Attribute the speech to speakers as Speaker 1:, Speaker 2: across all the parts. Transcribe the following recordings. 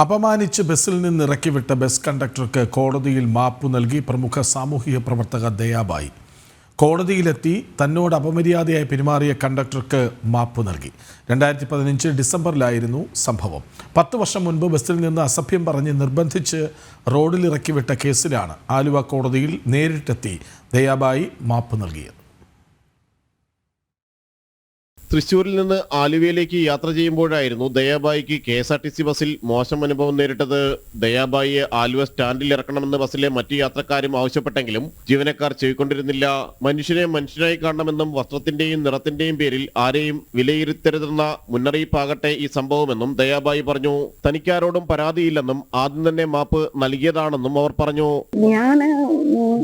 Speaker 1: അപമാനിച്ച് ബസ്സിൽ നിന്ന് ഇറക്കിവിട്ട ബസ് കണ്ടക്ടർക്ക് കോടതിയിൽ മാപ്പ് നൽകി പ്രമുഖ സാമൂഹിക പ്രവർത്തക ദയാബായി. കോടതിയിലെത്തി തന്നോട് അപമര്യാദയായി പെരുമാറിയ കണ്ടക്ടർക്ക് മാപ്പ് നൽകി. രണ്ടായിരത്തി പതിനഞ്ച് ഡിസംബറിലായിരുന്നു സംഭവം. പത്ത് വർഷം മുൻപ് ബസ്സിൽ നിന്ന് അസഭ്യം പറഞ്ഞ് നിർബന്ധിച്ച് റോഡിൽ ഇറക്കിവിട്ട കേസിലാണ് ആലുവ കോടതിയിൽ നേരിട്ടെത്തി ദയാബായി മാപ്പ് നൽകിയത്.
Speaker 2: തൃശൂരിൽ നിന്ന് ആലുവയിലേക്ക് യാത്ര ചെയ്യുമ്പോഴായിരുന്നു ദയാബായിക്ക് K S R T C ബസ്സിൽ മോശം അനുഭവം നേരിട്ടത്. ദയാബായിയെ ആലുവ സ്റ്റാൻഡിൽ ഇറക്കണമെന്ന് ബസ്സിലെ മറ്റു യാത്രക്കാരും ആവശ്യപ്പെട്ടെങ്കിലും ജീവനക്കാർ ചെയ്തുകൊണ്ടിരുന്നില്ല. മനുഷ്യനെ മനുഷ്യനായി കാണണമെന്നും വസ്ത്രത്തിന്റെയും നിറത്തിന്റെയും പേരിൽ ആരെയും വിലയിരുത്തരുതെന്ന മുന്നറിയിപ്പാകട്ടെ ഈ സംഭവമെന്നും ദയാബായി പറഞ്ഞു. തനിക്കാരോടും പരാതിയില്ലെന്നും ആദ്യം തന്നെ മാപ്പ് നൽകിയതാണെന്നും അവർ പറഞ്ഞു.
Speaker 3: ഞാൻ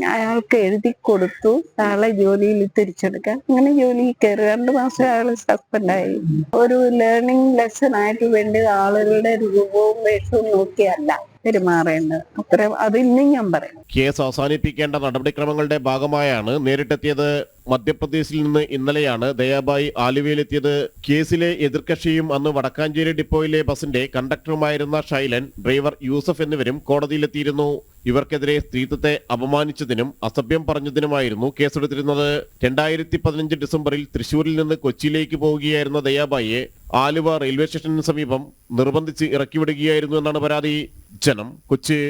Speaker 3: അയാൾക്ക് എഴുതി കൊടുത്തു. ആളെ ജോലിയിൽ തിരിച്ചെടുക്കാൻ. അങ്ങനെ ജോലി കയറി. രണ്ട് മാസം അയാൾ സസ്പെൻഡായി ഒരു ലേണിംഗ് ലെസൺ ആയിട്ട് വേണ്ടി ആളുകളുടെ രൂപവും വേഷവും നോക്കിയല്ല ഞാൻ
Speaker 2: കേസ് അവസാനിപ്പിക്കേണ്ട നടപടിക്രമങ്ങളുടെ ഭാഗമായാണ് നേരിട്ടെത്തിയത് മധ്യപ്രദേശിൽ നിന്ന് ഇന്നലെയാണ്. ദയാബായി ആലുവയിലെത്തിയത്. കേസിലെ എതിർകക്ഷിയും അന്ന് വടക്കാഞ്ചേരി ഡിപ്പോയിലെ ബസിന്റെ കണ്ടക്ടറുമായിരുന്ന ഷൈലൻ ഡ്രൈവർ യൂസഫ് എന്നിവരും കോടതിയിലെത്തിയിരുന്നു. ഇവർക്കെതിരെ സ്ത്രീത്വത്തെ അപമാനിച്ചതിനും അസഭ്യം പറഞ്ഞതിനുമായിരുന്നു കേസെടുത്തിരുന്നത്. രണ്ടായിരത്തി പതിനഞ്ച് ഡിസംബറിൽ തൃശൂരിൽ നിന്ന് കൊച്ചിയിലേക്ക് പോവുകയായിരുന്ന ദയാബായിയെ ആലുവ റെയിൽവേ സ്റ്റേഷനു സമീപം നിർബന്ധിച്ച് ഇറക്കിവിടുകയായിരുന്നു എന്നാണ് പരാതി. ജനം കൊച്ചി.